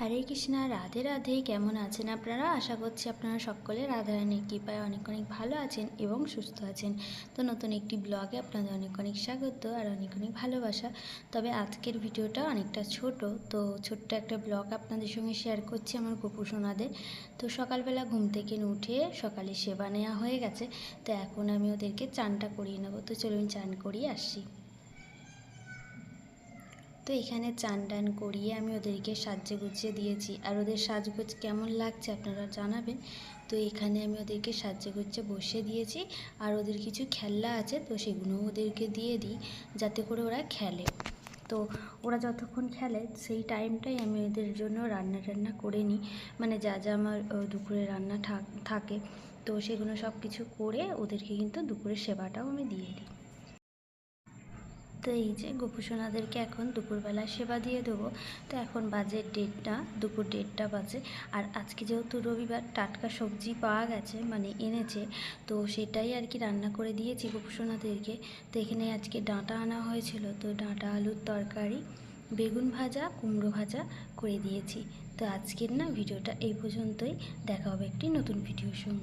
হরে কৃষ্ণা, রাধে রাধে। কেমন আছেন আপনারা? আশা করছি আপনারা সকলে রাধারানীর কৃপায় অনেক অনেক ভালো আছেন এবং সুস্থ আছেন। তো নতুন একটি ব্লগে আপনাদের অনেক অনেক স্বাগত আর অনেক অনেক ভালোবাসা। তবে আজকের ভিডিওটা অনেকটা ছোট। তো ছোট্ট একটা ব্লগ আপনাদের সঙ্গে শেয়ার করছি আমার গোপু সোনাদের। তো সকালবেলা ঘুম থেকে উঠে সকালে সেবা নেওয়া হয়ে গেছে। তো এখন আমি ওদেরকে চানটা করিয়ে নেব। তো চলুন চান করিয়ে আসছি তো এখানে চান টান করিয়ে আমি ওদেরকে সাজিয়ে গুছিয়ে দিয়েছি। আর ওদের সাজগোজ কেমন লাগছে আপনারা জানাবেন। তো এখানে আমি ওদেরকে সাজিয়ে গুছিয়ে বসে দিয়েছি। আর ওদের কিছু খেলনা আছে তো সেগুলো ওদেরকে দিয়ে দিই, যাতে করে ওরা খেলে। তো ওরা যতক্ষণ খেলে সেই টাইমটাই আমি ওদের জন্য রান্না টান্না করে নিই। মানে যা যা আমার দুপুরে রান্না থাকে তো সেগুলো সব কিছু করে ওদেরকে কিন্তু দুপুরের সেবাটাও আমি দিয়ে দিই। তো এই যে গোপুসোনাদেরকে এখন দুপুরবেলা সেবা দিয়ে দেবো। তো এখন বাজে ডেটটা দুপুর দেড়টা বাজে। আর আজকে যেহেতু রবিবার, টাটকা সবজি পাওয়া গেছে মানে এনেছে, তো সেটাই আর কি রান্না করে দিয়েছি গোপুসোনাদেরকে। তো এখানে আজকে ডাঁটা আনা হয়েছিল, তো ডাঁটা, আলুর তরকারি, বেগুন ভাজা, কুমড়ো ভাজা করে দিয়েছি। তো আজকের না ভিডিওটা এই পর্যন্তই। দেখা হবে একটি নতুন ভিডিওর সঙ্গে।